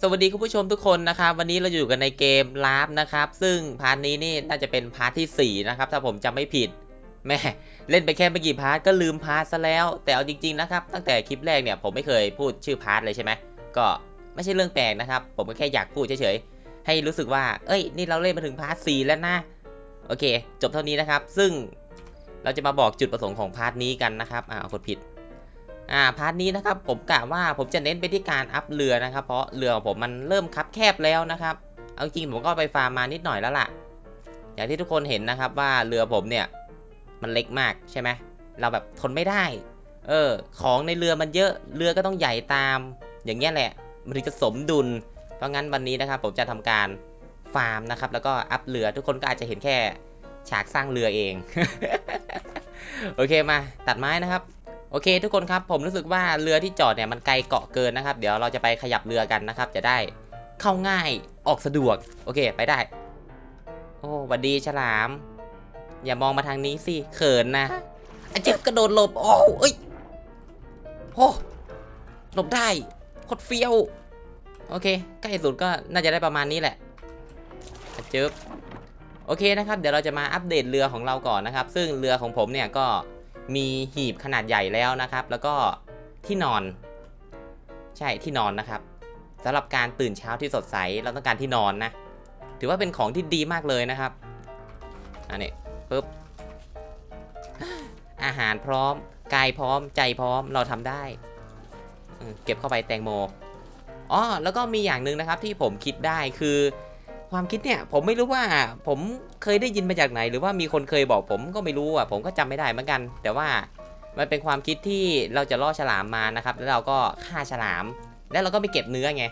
สวัสดีคุณผู้ชมทุกคนนะครับวันนี้เราอยู่กันในเกมลาฟนะครับ ซึ่งพาร์ทนี้นี่น่าจะเป็นพาร์ทที่4นะครับถ้าผมจำไม่ผิดแม่เล่นไปแค่ไม่กี่พาร์ทก็ลืมพาร์ทซะแล้ว แต่เอาจริงๆนะครับตั้งแต่คลิปแรกเนี่ยผมไม่เคยพูดชื่อพาร์ทเลยใช่ไหมก็ไม่ใช่เรื่องแปลกนะครับ ผมก็แค่อยากพูดเฉยๆให้รู้สึกว่า เอ้ย นี่เราเล่นมาถึงพาร์ท4แล้วนะโอเค จบเท่านี้นะครับ ซึ่งเราจะมาบอกจุดประสงค์ของพาร์ทนี้กันนะครับอ่ากดผิด อ่าพาร์ทนี้นะครับผมกะว่าผมจะเน้นไปที่การอัพเรือนะครับ เพราะเรือของผมมันเริ่มคับแคบแล้วนะครับ เอาจริงผมก็ไปฟาร์มมานิดหน่อยแล้วล่ะ อย่างที่ทุกคนเห็นนะครับว่าเรือผมเนี่ยมันเล็กมากใช่ไหมเราแบบทนไม่ได้ เออ ของในเรือมันเยอะเรือก็ต้องใหญ่ตาม อย่างเงี้ยแหละ มันถึงจะสมดุล เพราะงั้นวันนี้นะครับ ผมจะทำการฟาร์มนะครับ แล้วก็อัพเรือทุกคนก็อาจจะเห็นแค่ฉากสร้างเรือเอง โอเคมาตัดไม้นะครับ โอเค ทุกคนครับผมรู้สึกว่าเรือที่จอดเนี่ยมันไกลเกาะเกินนะครับ เดี๋ยวเราจะไปขยับเรือกันนะครับ จะได้เข้าง่ายออกสะดวก โอเคไปได้ โอ้หวัดดีฉลาม อย่ามองมาทางนี้สิเขินนะอเจ็บกระโดดหลบโอ้เอ้ยโอ้หลบได้โคตรเฟี้ยวโอเคใกล้สุดก็น่าจะได้ประมาณนี้แหละอเจ็บโอเคนะครับ เดี๋ยวเราจะมาอัปเดตเรือของเราก่อนนะครับ ซึ่งเรือของผมเนี่ยก็ มีหีบขนาดใหญ่แล้วนะครับ แล้วก็ที่นอน ใช่ที่นอนนะครับสำหรับการตื่นเช้าที่สดใสเราต้องการที่นอนนะ ถือว่าเป็นของที่ดีมากเลยนะครับอันนี้ปึ๊บอาหารพร้อมกายพร้อมใจพร้อมเราทำได้ เก็บเข้าไปแตงโมอ๋อแล้วก็มีอย่างหนึ่งนะครับที่ผมคิดได้คือ ความคิดเนี่ยผมไม่รู้ว่าผมเคยได้ยินมาจากไหน หรือว่ามีคนเคยบอกผมก็ไม่รู้อะผมก็จำไม่ได้เหมือนกัน แต่ว่ามันเป็นความคิดที่เราจะล่อฉลามมานะครับ แล้วเราก็ฆ่าฉลาม แล้วเราก็ไปเก็บเนื้อไง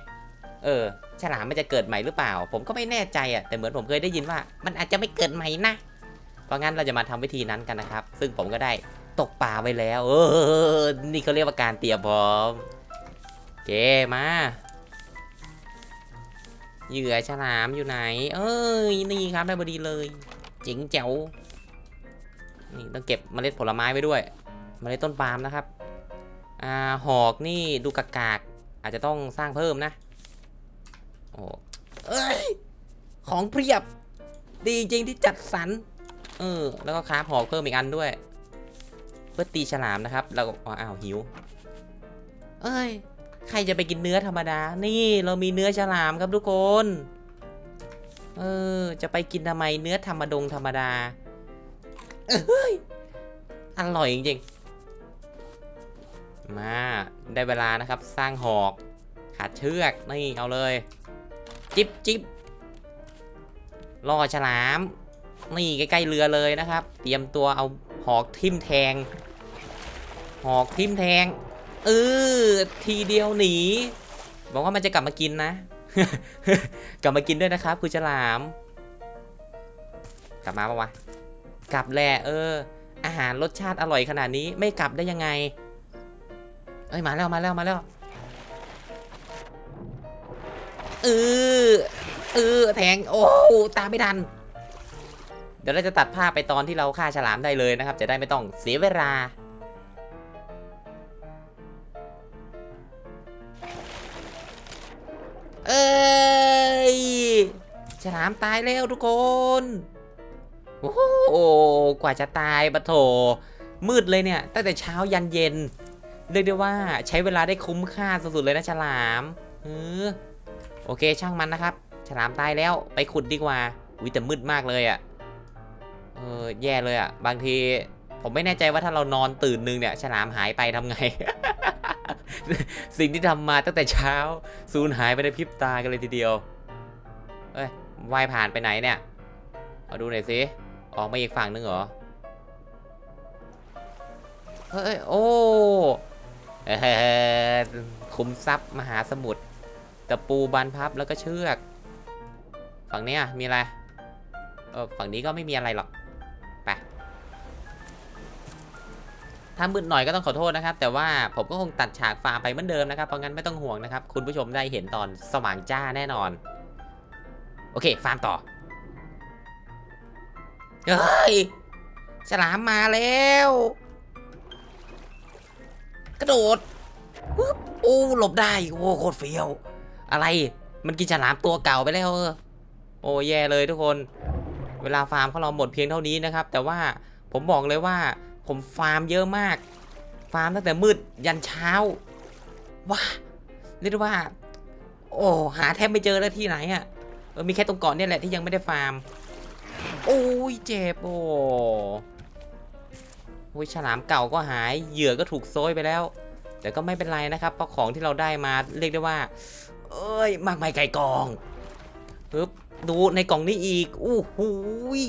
เออ ฉลามมันจะเกิดใหม่หรือเปล่า ผมก็ไม่แน่ใจอะแต่เหมือนผมเคยได้ยินว่า มันอาจจะไม่เกิดใหม่นะเพราะงั้นเราจะมาทำวิธีนั้นกันนะครับ ซึ่งผมก็ได้ตกปลาไว้แล้ว เออ นี่เขาเรียกว่าการเตรียมพร้อมโอเคมา เหยื่อฉลามอยู่ไหน เอ้ยนี่ครับได้พอดีเลยเจ๋งแจ๋วนี่ต้องเก็บเมล็ดผลไม้ไว้ด้วย เมล็ดต้นปาล์มนะครับอ่าหอกนี่ดูกากๆอาจจะต้องสร้างเพิ่มนะโอ้เอ้ยของเพียบ ดีจริงที่จัดสรรเออแล้วก็คราหอกเพิ่มอีกอันด้วย เพื่อตีฉลามนะครับแล้วก็อ๋ออ้าวหิว เอ้ย ใครจะไปกินเนื้อธรรมดา นี่เรามีเนื้อฉลามครับทุกคน เออ จะไปกินทำไมเนื้อธรรมดงธรรมดา เอ้ย อร่อยจริงๆ มา ได้เวลานะครับ สร้างหอก ขาดเชือก นี่เอาเลย จิบจิบล่อฉลาม นี่ใกล้ๆเรือเลยนะครับ เตรียมตัวเอาหอกทิ่มแทง หอกทิ่มแทง เออทีเดียวหนีบอกว่ามันจะกลับมากินนะ กลับมากินด้วยนะครับคุณฉลาม กลับมาปะวะ กลับแหละเออ อาหารรสชาติอร่อยขนาดนี้ไม่กลับได้ยังไง เอ้ยมาแล้วมาแล้วมาแล้วเออเออแทงโอ้ตามไม่ทัน เดี๋ยวเราจะตัดภาพไปตอนที่เราฆ่าฉลามได้เลยนะครับ จะได้ไม่ต้องเสียเวลา เอ้ยฉลามตายแล้วทุกคน โอ้โหกว่าจะตายปะโถ มืดเลยเนี่ย ตั้งแต่เช้ายันเย็น เรียกได้ว่าใช้เวลาได้คุ้มค่าสุดๆเลยนะฉลามเออโอเคช่างมันนะครับ ฉลามตายแล้วไปขุดดีกว่า อุ้ยแต่มืดมากเลยอะ่ะ เออแย่เลยอะ่ะ บางที ผมไม่แน่ใจว่าถ้าเรานอนตื่นนึงเนี่ย ฉลามหายไปทำไง สิ่งที่ทำมาตั้งแต่เช้าสูญหายไปในพริบตากันเลยทีเดียวเอ้ยว่ายผ่านไปไหนเนี่ย เอาดูหน่อยสิออกมาอีกฝั่งนึงเหรอ เฮ้ย โอ้เออคุมทรัพย์มหาสมุทรตะปูบานพับแล้วก็เชือก ฝั่งเนี้ยมีอะไร เออฝั่งนี้ก็ไม่มีอะไรหรอก ถ้ามืดหน่อยก็ต้องขอโทษนะครับ แต่ว่าผมก็คงตัดฉากฟาร์มไปเหมือนเดิมนะครับ เพราะงั้นไม่ต้องห่วงนะครับ คุณผู้ชมได้เห็นตอนสว่างจ้าแน่นอน โอเค ฟาร์มต่อ เฮ้ย ฉลามมาแล้ว กระโดดโอ้หลบได้ โอ้โคตรเฟี้ยว อะไร มันกินฉลามตัวเก่าไปแล้ว โอ้แย่เลยทุกคน เวลาฟาร์มของเราหมดเพียงเท่านี้นะครับ แต่ว่าผมบอกเลยว่า ผมฟาร์มเยอะมาก ฟาร์มตั้งแต่มืดยันเช้า ว้าเรียกได้ว่า โอ้หาแทบไม่เจอแล้วที่ไหนอะ่ะเออมีแค่ตรงเกาะเนี่ยแหละที่ยังไม่ได้ฟาร์ม โอ้ยเจ็บโอ้โอ้ยฉลามเก่าก็หายเหยื่อก็ถูกโซยไปแล้ว แต่ก็ไม่เป็นไรนะครับเพราะของที่เราได้มาเรียกได้ว่า เอ้ยมากมายไก่กองปึ๊บดูในกล่องนี้อีกอู้หูย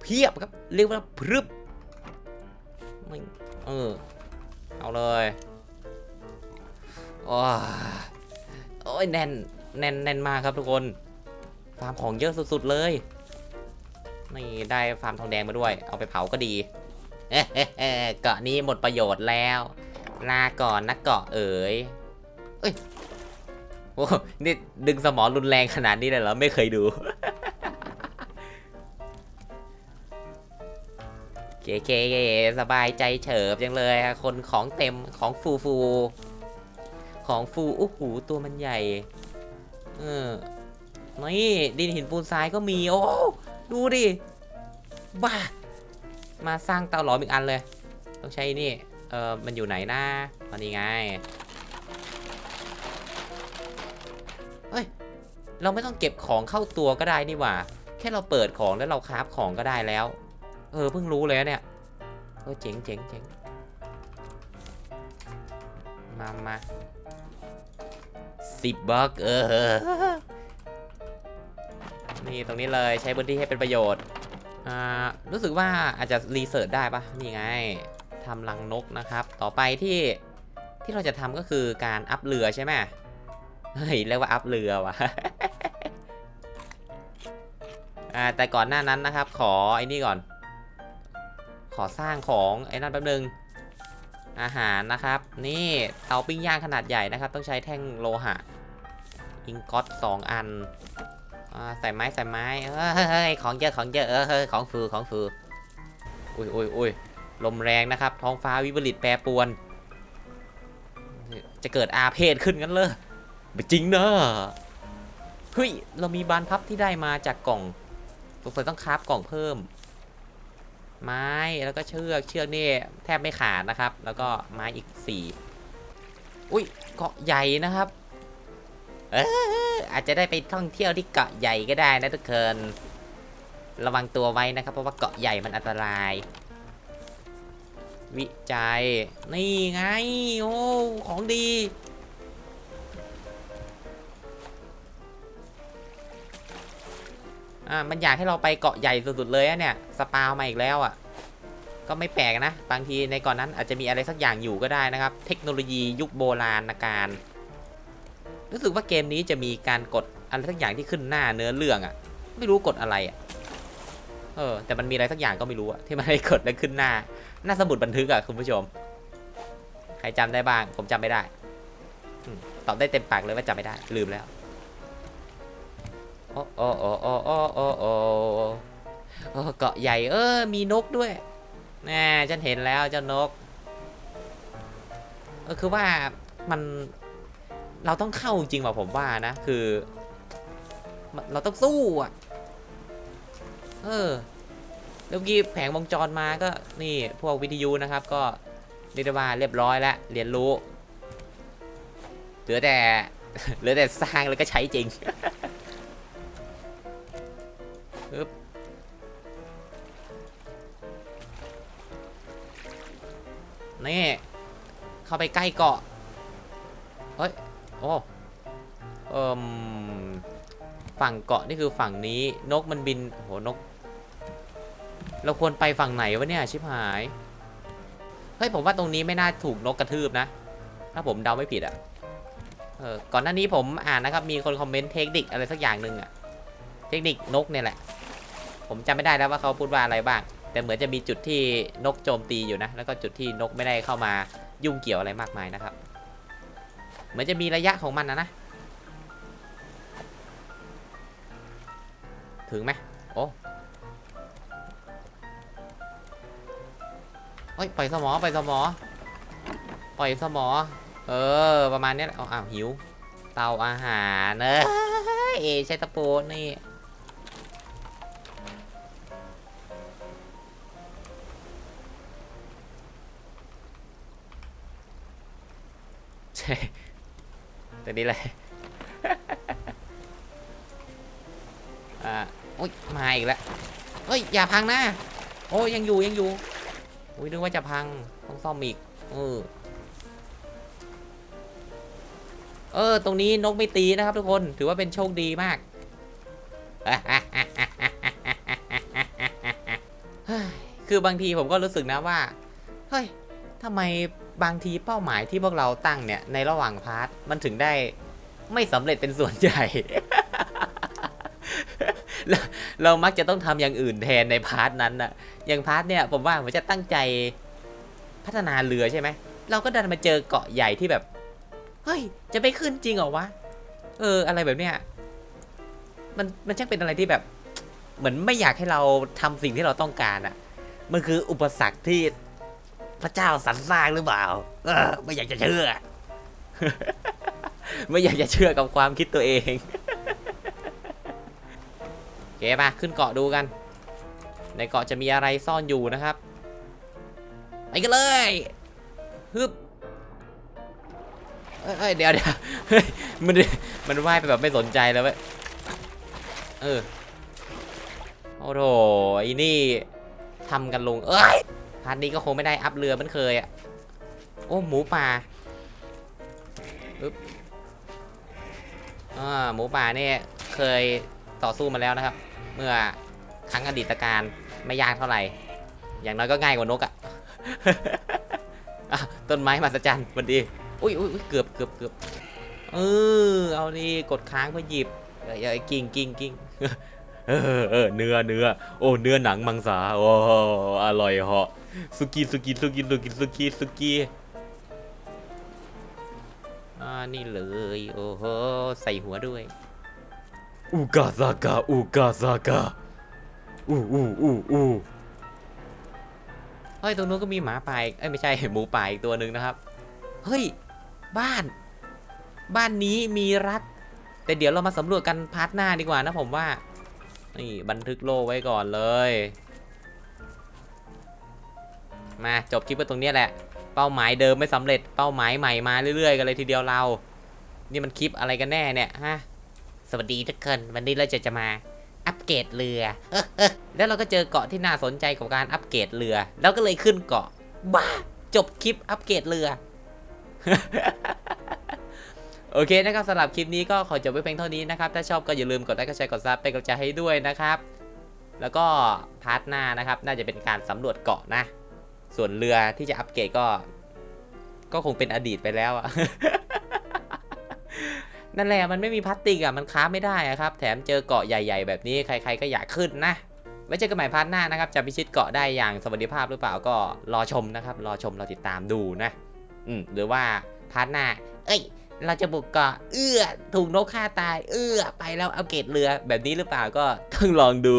เพียบครับ เรียกว่าพรึบ ไม่เออ เอาเลยโอ้ยโอ้ยแน่นแน่นแน่นมากครับทุกคน ฟาร์มของเยอะสุดๆเลย นี่ได้ฟาร์มทองแดงมาด้วย เอาไปเผาก็ดีเกาะนี้หมดประโยชน์แล้ว ลาก่อนนะเกาะเอ๋ย เอ้ย โอ้นี่ดึงสมองรุนแรงขนาดนี้เลยเหรอ ไม่เคยดู เก๋ๆสบายใจเฉิบจังเลยอะคนของเต็มของฟูฟูของฟูอู้หูตัวมันใหญ่ เออนี่ดินหินปูนทรายก็มี โอ้ ดูดิ บ้า มาสร้างเตาหลอมอีกอันเลย ต้องใช้นี่ เออมันอยู่ไหนนะมันนี่ไงเฮ้ย เราไม่ต้องเก็บของเข้าตัวก็ได้นี่หว่า แค่เราเปิดของแล้วเราคราฟของก็ได้แล้ว เออเพิ่งรู้เลยเนี่ยเออเจ๋งเจ๋งเจ๋งมามาสิบบล็อกเออนี่ตรงนี้เลยใช้พื้นที่ให้เป็นประโยชน์อ่ารู้สึกว่าอาจจะรีเสิร์ชได้ปะนี่ไงทำรังนกนะครับ ต่อไปที่ที่เราจะทำก็คือการอัพเรือใช่ไหมเฮ้ยเรียกว่าอัพเรือว่ะอ่าแต่ก่อนหน้านั้นนะครับ ขอไอ้นี่ก่อน ขอสร้างของไอ้นั่นแป๊บนึง อาหารนะครับ นี่เตาปิ้งย่างขนาดใหญ่นะครับ ต้องใช้แท่งโลหะ อิงก็ตสองอันอใส่ไม้ใส่ไม้เฮ้ยของเยอะของเยอะเออเฮ้ยของฟือของฟืออุ้ยอุ้ยอุ้ยลมแรงนะครับ ท้องฟ้าวิปริตแปรปรวน จะเกิดอาเพศขึ้นกันเลยไม่จริงเนอะเฮ้ย เรามีบานพับที่ได้มาจากกล่องสงสัยต้องคราฟกล่องเพิ่ม ไม้แล้วก็เชือกเชือกนี่แทบไม่ขาดนะครับ แล้วก็ไม้อีกสี่อุ้ยเกาะใหญ่นะครับเอออาจจะได้ไปท่องเที่ยวที่เกาะใหญ่ก็ได้นะทุกคนระวังตัวไว้นะครับ เพราะว่าเกาะใหญ่มันอันตราย วิจัย นี่ไง โอ้ ของดี อ่ามันอยากให้เราไปเกาะใหญ่สุดๆเลยอะเนี่ยสปาวมาอีกแล้วอะ่ะก็ไม่แปลกนะ บางทีในก่อนนั้นอาจจะมีอะไรสักอย่างอยู่ก็ได้นะครับ เทคโนโลยียุคโบราณการ รู้สึกว่าเกมนี้จะมีการกดอะไรสักอย่างที่ขึ้นหน้าเนื้อเรื่องอะ่ะไม่รู้กดอะไรอะ่ะเออแต่มันมีอะไรสักอย่างก็ไม่รู้อะที่มันให้กดแล้วขึ้นหน้า หน้าสมุดบันทึกอะคุณผู้ชม ใครจำได้บ้าง ผมจำไม่ได้ตอบได้เต็มปากเลยว่าจำไม่ได้ลืมแล้ว อ้โอ้โอ้โอ้โอ้โอ้โอ้เกาะใหญ่เออมีนกด้วยแน่ฉันเห็นแล้วเจ้านกเออคือว่ามันเราต้องเข้าจริงว่ะผมว่านะ คือ เราต้องสู้อะ เออแล้วเมื่อกี้แผงวงจรมาก็นี่พวกวิทยุนะครับ ก็เรียกว่าเรียบร้อยแล้วเรียนรู้เหลือแต่เหลือแต่สร้างแล้วก็ใช้จริง ปึ๊บนี่ เข้าไปใกล้เกาะ เฮ้ย โอ้เอ่มฝั่งเกาะนี่คือฝั่งนี้ นกมันบิน โห นก เราควรไปฝั่งไหนวะเนี่ย ชิบหาย เฮ้ย ผมว่าตรงนี้ไม่น่าถูกนกกระทืบนะ ถ้าผมเดาไม่ผิดอะเออ ก่อนหน้านี้ผมอ่านนะครับ มีคนคอมเมนต์เทคนิคอะไรสักอย่างหนึ่งอะ เทคนิคนกเนี่ยแหละ ผมจำไม่ได้แล้วว่าเขาพูดว่าอะไรบ้าง แต่เหมือนจะมีจุดที่นกโจมตีอยู่นะ แล้วก็จุดที่นกไม่ได้เข้ามายุ่งเกี่ยวอะไรมากมายนะครับ เหมือนจะมีระยะของมันนะนะ ถึงไหมโอ้เฮ้ยปล่อยสมอ ปล่อยสมอ ปล่อยสมอ เออ ประมาณนี้เอ้าวหิว เตาอาหารเนอ้ยใช้ตะปูนี่ นี้เลย อ่าโอ้ยมาอีกแล้วเฮ้ยอย่าพังนะโอ้ยยังอยู่ยังอยู่อุ้ยนึกว่าจะพังต้องซ่อมอีกเออเออ ตรงนี้นกไม่ตีนะครับทุกคนถือว่าเป็นโชคดีมากคือบางทีผมก็รู้สึกนะว่า เฮ้ยทำไม บางทีเป้าหมายที่พวกเราตั้งเนี่ยในระหว่างพาร์ทมันถึงได้ไม่สำเร็จเป็นส่วนใหญ่ เราเรามักจะต้องทำอย่างอื่นแทนในพาร์ทนั้นนะอย่างพาร์ทเนี่ยผมว่าผมจะตั้งใจพัฒนาเรือใช่ไหม เราก็ดันมาเจอเกาะใหญ่ที่แบบ เฮ้ย จะไปขึ้นจริงเหรอวะ เออ อะไรแบบเนี้ย มันมันช่างเป็นอะไรที่แบบ เหมือนไม่อยากให้เราทำสิ่งที่เราต้องการอะ่ะ มันคืออุปสรรคที่ พระเจ้าสรรสร้างหรือเปล่า เออ ไม่อยากจะเชื่อ ไม่อยากจะเชื่อกับความคิดตัวเองโอเคมาขึ้นเกาะดูกัน ในเกาะจะมีอะไรซ่อนอยู่นะครับ ไปกันเลยฮึบเอ้ยเอ้ยเดี๋ยวเดี๋ยวเฮ้ยมันมันว่ายไปแบบไม่สนใจเลยเว้ยเออโอ้โหไอ้นี่ทำกันลง เอ้ย พาร์ทนี้ก็คงไม่ได้อัพเรือเหมันเคยอะโอ้หมูป่าอึ๊บอ่าหมูป่าเนี่ยเคยต่อสู้มาแล้วนะครับ เมื่อครั้งอดีตการไม่ยากเท่าไหร่ อย่างน้อยก็ง่ายกว่านกอะอะต้นไม้มาสจันมันดีอุ้ยอุ้ยเกือบเกือบเกือบเออเอานี่กดค้างเพื่อหยิบเอ้ยกิ้งกิ้งกิ้ง เออเออเนื้อเนื้อโอ้เนื้อหนังมังสาโอ้อร่อยเหาะสุกี้สุกี้สุกี้สุกี้สุกี้สุกี้อ่านี่เลยโอ้โหใส่หัวด้วยอูกาซากาอูกาซากาอูอูอูอูเฮ้ยตรงนู้นก็มีหมาป่าอีกเอ้ยไม่ใช่หมูป่าอีกตัวหนึ่งนะครับเฮ้ยบ้าน บ้านนี้มีรัก แต่เดี๋ยวเรามาสำรวจกันพาร์ทหน้าดีกว่านะผมว่า นี่บันทึกโลกไว้ก่อนเลย มาจบคลิปกันตรงนี้แหละ เป้าหมายเดิมไม่สำเร็จ เป้าหมายใหม่มาเรื่อยๆกันเลยทีเดียวเรา นี่มันคลิปอะไรกันแน่เนี่ยฮะ สวัสดีทุกคนวันนี้เราจะจะมาอัปเกรดเรือ แล้วเราก็เจอเกาะที่น่าสนใจกับการอัปเกรดเรือ แล้วก็เลยขึ้นเกาะ บ้า จบคลิปอัปเกรดเรือ โอเคนะครับสำหรับคลิปนี้ก็ขอจบไว้เพียงเท่านี้นะครับ ถ้าชอบก็อย่าลืมกดไลค์กดแชร์กดซับเป็นกำลังใจให้ด้วยนะครับ แล้วก็พาร์ทหน้านะครับ น่าจะเป็นการสำรวจเกาะนะ ส่วนเรือที่จะอัปเกรดก็ ก็คงเป็นอดีตไปแล้วอะนั่นแหละมันไม่มีพลาสติกอะมันค้าไม่ได้อะครับ แถมเจอเกาะใหญ่ ๆ แบบนี้ใคร ๆ ก็อยากขึ้นนะไว้เจอกันใหม่พาร์ทหน้านะครับ จะพิชิตเกาะได้อย่างสวัสดิภาพหรือเปล่าก็รอชมนะครับ รอชมรอติดตามดูนะ อืมหรือว่าพาร์ทหน้า เอ้ย เราจะบุกเกาะเอื้อถูกนกฆ่าตาย เอื้อไปแล้วเอาเกรดเรือแบบนี้หรือเปล่าก็ต้องลองดู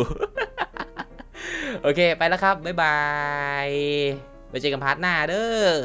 โอเคไปแล้วครับ บ๊ายบายไปเจอกันพาร์ทหน้าเด้อ